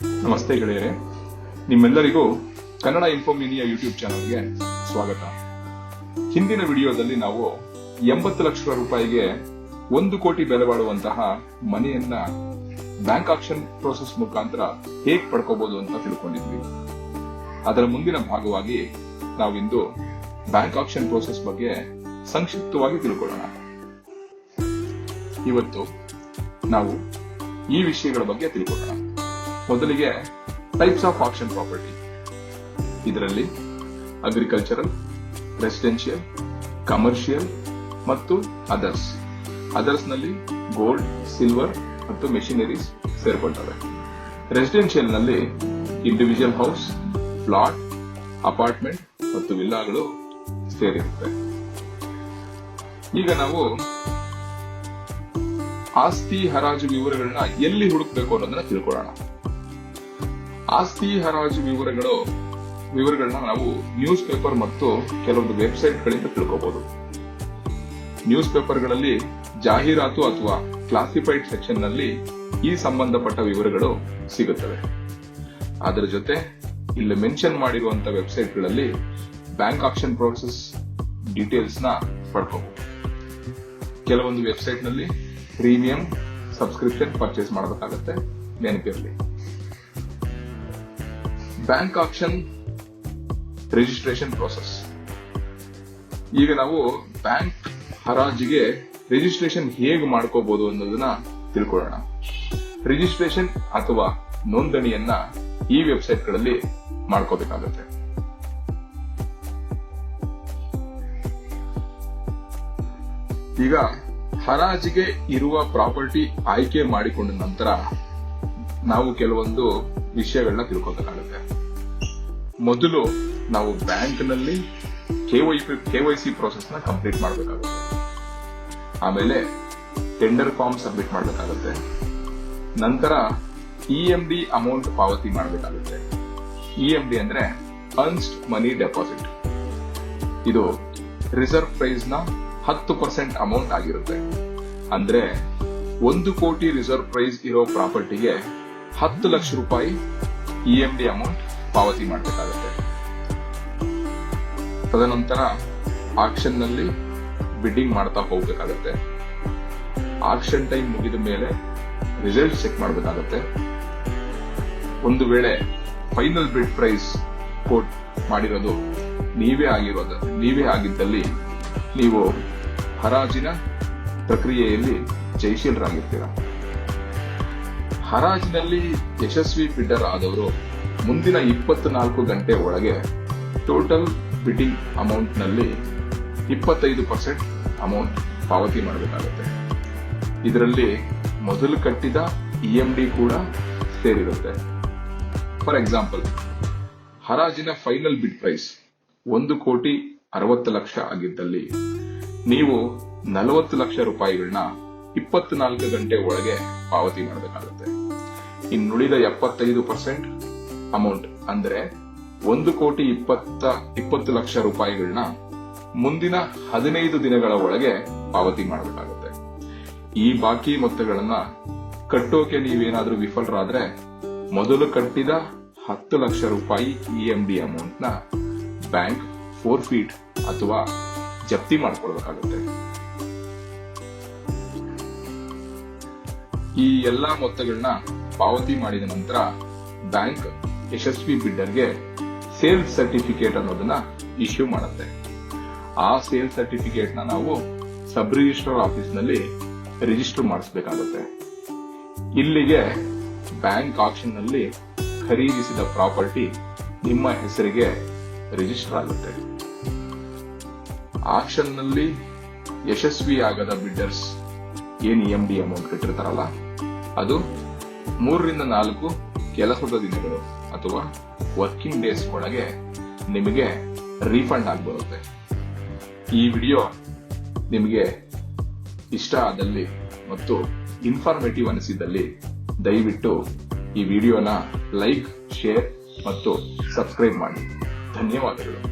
ನಮಸ್ತೆ ಗೆಳೆಯರೆ. ನಿಮ್ಮೆಲ್ಲರಿಗೂ ಕನ್ನಡ ಇನ್ಫೋಮಿನಿಯ ಯೂಟ್ಯೂಬ್ ಚಾನಲ್ಗೆ ಸ್ವಾಗತ. ಹಿಂದಿನ ವಿಡಿಯೋದಲ್ಲಿ ನಾವು ಎಂಬತ್ತು ಲಕ್ಷ ರೂಪಾಯಿಗೆ ಒಂದು ಕೋಟಿ ಬೆಲೆ ಬಾಳುವಂತಹ ಮನೆಯನ್ನ ಬ್ಯಾಂಕ್ ಆಕ್ಷನ್ ಪ್ರೋಸೆಸ್ ಮುಖಾಂತರ ಹೇಗೆ ಪಡ್ಕೋಬಹುದು ಅಂತ ತಿಳ್ಕೊಂಡಿದ್ವಿ. ಅದರ ಮುಂದಿನ ಭಾಗವಾಗಿ ನಾವಿಂದು ಬ್ಯಾಂಕ್ ಆಕ್ಷನ್ ಪ್ರೋಸೆಸ್ ಬಗ್ಗೆ ಸಂಕ್ಷಿಪ್ತವಾಗಿ ತಿಳ್ಕೊಳ್ಳೋಣ. ಇವತ್ತು ನಾವು ಈ ವಿಷಯಗಳ ಬಗ್ಗೆ ತಿಳ್ಕೊಳ್ಳೋಣ. ಮೊದಲಿಗೆ ಟೈಪ್ಸ್ ಆಫ್ ಆಕ್ಷನ್ ಪ್ರಾಪರ್ಟಿ ಇದರಲ್ಲಿ ಅಗ್ರಿಕಲ್ಚರಲ್ ರೆಸಿಡೆನ್ಷಿಯಲ್ ಕಮರ್ಷಿಯಲ್ ಮತ್ತು ಅದರ್ಸ್ ಅದರ್ಸ್ನಲ್ಲಿ ಗೋಲ್ಡ್ ಸಿಲ್ವರ್ ಮತ್ತು ಮೆಷಿನರೀಸ್ ರೆಸಿಡೆನ್ಷಿಯಲ್ನಲ್ಲಿ ಇಂಡಿವಿಜುವಲ್ ಹೌಸ್ ಫ್ಲಾಟ್ ಅಪಾರ್ಟ್ಮೆಂಟ್ ಮತ್ತು ವಿಲ್ಲಾಗಳು ಸೇರಿರುತ್ತೆ. ಈಗ ನಾವು ಆಸ್ತಿ, ಹರಾಜು ವಿವರಗಳನ್ನ ಎಲ್ಲಿ ಹುಡುಕ್ಬೇಕು ಅನ್ನೋದನ್ನ ತಿಳ್ಕೊಳ್ಳೋಣ. ಆಸ್ತಿ, ಹರಾಜು ವಿವರಗಳು ವಿವರಗಳನ್ನ ನಾವು ನ್ಯೂಸ್ ಪೇಪರ್ ಮತ್ತು ಕೆಲವೊಂದು ವೆಬ್ಸೈಟ್ ಗಳಿಂದ ತಿಳ್ಕೋಬಹುದು ನ್ಯೂಸ್ ಪೇಪರ್ಗಳಲ್ಲಿ ಜಾಹೀರಾತು ಅಥವಾ ಕ್ಲಾಸಿಫೈಡ್ ಸೆಕ್ಷನ್ನಲ್ಲಿ ಈ ಸಂಬಂಧಪಟ್ಟ ವಿವರಗಳು ಸಿಗುತ್ತವೆ. ಅದರ ಜೊತೆ ಇಲ್ಲಿ ಮೆನ್ಷನ್ ಮಾಡಿರುವಂತಹ ವೆಬ್ಸೈಟ್ಗಳಲ್ಲಿ ಬ್ಯಾಂಕ್ ಆಪ್ಷನ್ ಪ್ರೋಸೆಸ್ ಡೀಟೇಲ್ಸ್ನ ಪಡ್ಕೋಬಹುದು ಕೆಲವೊಂದು ವೆಬ್ಸೈಟ್ನಲ್ಲಿ ಪ್ರೀಮಿಯಂ ಸಬ್ಸ್ಕ್ರಿಪ್ಷನ್ ಪರ್ಚೇಸ್ ಮಾಡಬೇಕಾಗುತ್ತೆ. ನೆನಪಿರಲಿ. ಬ್ಯಾಂಕ್ ಆಪ್ಷನ್ ರಿಜಿಸ್ಟ್ರೇಷನ್ ಪ್ರೋಸೆಸ್ ಈಗ ನಾವು ಬ್ಯಾಂಕ್ ಹರಾಜಿಗೆ ರಿಜಿಸ್ಟ್ರೇಷನ್ ಹೇಗೆ ಮಾಡ್ಕೋಬಹುದು ಅನ್ನೋದನ್ನ ತಿಳ್ಕೊಳ್ಳೋಣ. ರಿಜಿಸ್ಟ್ರೇಷನ್ ಅಥವಾ ನೋಂದಣಿಯನ್ನ ಈ ವೆಬ್ಸೈಟ್ಗಳಲ್ಲಿ ಮಾಡ್ಕೋಬೇಕಾಗುತ್ತೆ. ಈಗ ಹರಾಜಿಗೆ ಇರುವ ಪ್ರಾಪರ್ಟಿ ಆಯ್ಕೆ ಮಾಡಿಕೊಂಡ ನಂತರ ನಾವು ಕೆಲವೊಂದು ವಿಷಯಗಳನ್ನ ತಿಳ್ಕೊಬೇಕಾಗುತ್ತೆ. ಮೊದಲು ನಾವು ಬ್ಯಾಂಕ್ನಲ್ಲಿ ವೈ ಸಿ ನ ಕಂಪ್ಲೀಟ್ ಮಾಡಬೇಕಾಗುತ್ತೆ. ಆಮೇಲೆ ಟೆಂಡರ್ ಫಾರ್ಮ್ ಸಬ್ಮಿಟ್ ಮಾಡಬೇಕಾಗುತ್ತೆ. ನಂತರ ಇ ಎಂ ಡಿ ಅಮೌಂಟ್ ಪಾವತಿ ಮಾಡಬೇಕಾಗುತ್ತೆ. ಇ ಎಂ ಡಿ ಅಂದ್ರೆ ಅರ್ನ್ಸ್ಡ್ ಮನಿ ಡೆಪಾಸಿಟ್ ಇದು ರಿಸರ್ವ್ ಪ್ರೈಸ್ನ ಹತ್ತು ಪರ್ಸೆಂಟ್ ಅಮೌಂಟ್ ಆಗಿರುತ್ತೆ. ಅಂದ್ರೆ ಒಂದು ಕೋಟಿ ರಿಸರ್ವ್ ಪ್ರೈಸ್ ಇರೋ ಪ್ರಾಪರ್ಟಿಗೆ ಹತ್ತು ಲಕ್ಷ ರೂಪಾಯಿ ಇ ಎಂ ಡಿ ಅಮೌಂಟ್ ಪಾವತಿ ಮಾಡಬೇಕಾಗುತ್ತೆ. ತದನಂತರ ಆಕ್ಷನ್ನಲ್ಲಿ ಬಿಡ್ಡಿಂಗ್ ಮಾಡ್ತಾ ಹೋಗ್ಬೇಕಾಗತ್ತೆ. ಆಕ್ಷನ್ ಟೈಮ್ ಮುಗಿದ ಮೇಲೆ ರಿಸಲ್ಟ್ ಚೆಕ್ ಮಾಡಬೇಕಾಗತ್ತೆ. ಒಂದು ವೇಳೆ ಫೈನಲ್ ಬಿಡ್ ಪ್ರೈಸ್ ಕೋಟ್ ಮಾಡಿರೋದು ನೀವೇ ಆಗಿರೋದು, ನೀವೇ ಆಗಿದ್ದಲ್ಲಿ ನೀವು ಹರಾಜಿನ ಪ್ರಕ್ರಿಯೆಯಲ್ಲಿ ಜಯಶೀಲರಾಗಿರ್ತೀರ. ಹರಾಜಿನಲ್ಲಿ ಯಶಸ್ವಿ ಬಿಡ್ಡರ್ ಆದವರು ಮುಂದಿನ ಇಪ್ಪತ್ನಾಲ್ಕು ಗಂಟೆ ಒಳಗೆ ಟೋಟಲ್ ಬಿಡ್ಡಿಂಗ್ ಅಮೌಂಟ್ನಲ್ಲಿ ಇಪ್ಪತ್ತೈದು ಪರ್ಸೆಂಟ್ ಅಮೌಂಟ್ ಪಾವತಿ ಮಾಡಬೇಕಾಗುತ್ತೆ. ಇದರಲ್ಲಿ ಮೊದಲು ಕಟ್ಟಿದ ಇ ಎಂ ಡಿ ಕೂಡ ಸೇರಿರುತ್ತೆ. ಫಾರ್ ಎಕ್ಸಾಂಪಲ್ ಹರಾಜಿನ ಫೈನಲ್ ಬಿಡ್ ಪ್ರೈಸ್ ಒಂದು ಕೋಟಿ ಅರವತ್ತು ಲಕ್ಷ ಆಗಿದ್ದಲ್ಲಿ ನೀವು ನಲವತ್ತು ಲಕ್ಷ ರೂಪಾಯಿಗಳನ್ನ ಇಪ್ಪತ್ನಾಲ್ಕು ಗಂಟೆ ಒಳಗೆ ಪಾವತಿ ಮಾಡಬೇಕಾಗುತ್ತೆ. ಇನ್ನುಳಿದ ಎಪ್ಪತ್ತೈದು ಪರ್ಸೆಂಟ್ ಅಮೌಂಟ್ ಅಂದ್ರೆ ಒಂದು ಕೋಟಿ ಇಪ್ಪತ್ತ, ಇಪ್ಪತ್ತು ಲಕ್ಷ ರೂಪಾಯಿಗಳನ್ನ ಮುಂದಿನ ಹದಿನೈದು ದಿನಗಳ ಒಳಗೆ ಪಾವತಿ ಮಾಡಬೇಕಾಗುತ್ತೆ. ಈ ಬಾಕಿ ಮೊತ್ತಗಳನ್ನ ಕಟ್ಟೋಕೆ ನೀವೇನಾದ್ರೂ ವಿಫಲರಾದ್ರೆ ಮೊದಲು ಕಟ್ಟಿದ ಹತ್ತು ಲಕ್ಷ ರೂಪಾಯಿ ಇ ಡಿ ಅಮೌಂಟ್ನ ಬ್ಯಾಂಕ್ ಫೋರ್ ಫೀಟ್ ಅಥವಾ ಜಪ್ತಿ ಮಾಡ್ಕೊಳ್ಬೇಕಾಗುತ್ತೆ. ಈ ಎಲ್ಲಾ ಮೊತ್ತಗಳನ್ನ ಪಾವತಿ ಮಾಡಿದ ನಂತರ ಬ್ಯಾಂಕ್ ಯಶಸ್ವಿ ಬಿಡ್ಡರ್ಗೆ ಸೇಲ್ ಸರ್ಟಿಫಿಕೇಟ್ ಅನ್ನೋದನ್ನ ಇಶ್ಯೂ ಮಾಡುತ್ತೆ. ಆ ಸೇಲ್ ಸರ್ಟಿಫಿಕೇಟ್ನ ನಾವು ಸಬ್ ರಿಜಿಸ್ಟ್ರಾರ್ ಆಫೀಸ್ನಲ್ಲಿ ರಿಜಿಸ್ಟರ್ ಮಾಡಿಸಬೇಕಾಗುತ್ತೆ. ಇಲ್ಲಿಗೆ ಬ್ಯಾಂಕ್ ಆಕ್ಷನ್ನಲ್ಲಿ ಖರೀದಿಸಿದ ಪ್ರಾಪರ್ಟಿ ನಿಮ್ಮ ಹೆಸರಿಗೆ ರಿಜಿಸ್ಟರ್ ಆಗುತ್ತೆ. ಆಕ್ಷನ್ನಲ್ಲಿ ಯಶಸ್ವಿಯಾಗದ bidders E M D amount ಇಟ್ಟಿರ್ತಾರಲ್ಲ ಅದು ಮೂರರಿಂದ ನಾಲ್ಕು ಕೆಲಸದ ದಿನಗಳು. ಅಥವಾ ವರ್ಕಿಂಗ್ ಡೇಸ್ ಒಳಗೆ ನಿಮಗೆ ರೀಫಂಡ್ ಆಗಿಬರುತ್ತೆ ಈ ವಿಡಿಯೋ ನಿಮಗೆ ಇಷ್ಟ ಆದಲ್ಲಿ ಮತ್ತು ಇನ್ಫಾರ್ಮೇಟಿವ್ ಅನಿಸಿದಲ್ಲಿ ದಯವಿಟ್ಟು ಈ ವಿಡಿಯೋನ ಲೈಕ್ ಶೇರ್ ಮತ್ತು ಸಬ್ಸ್ಕ್ರೈಬ್ ಮಾಡಿ. ಧನ್ಯವಾದಗಳು.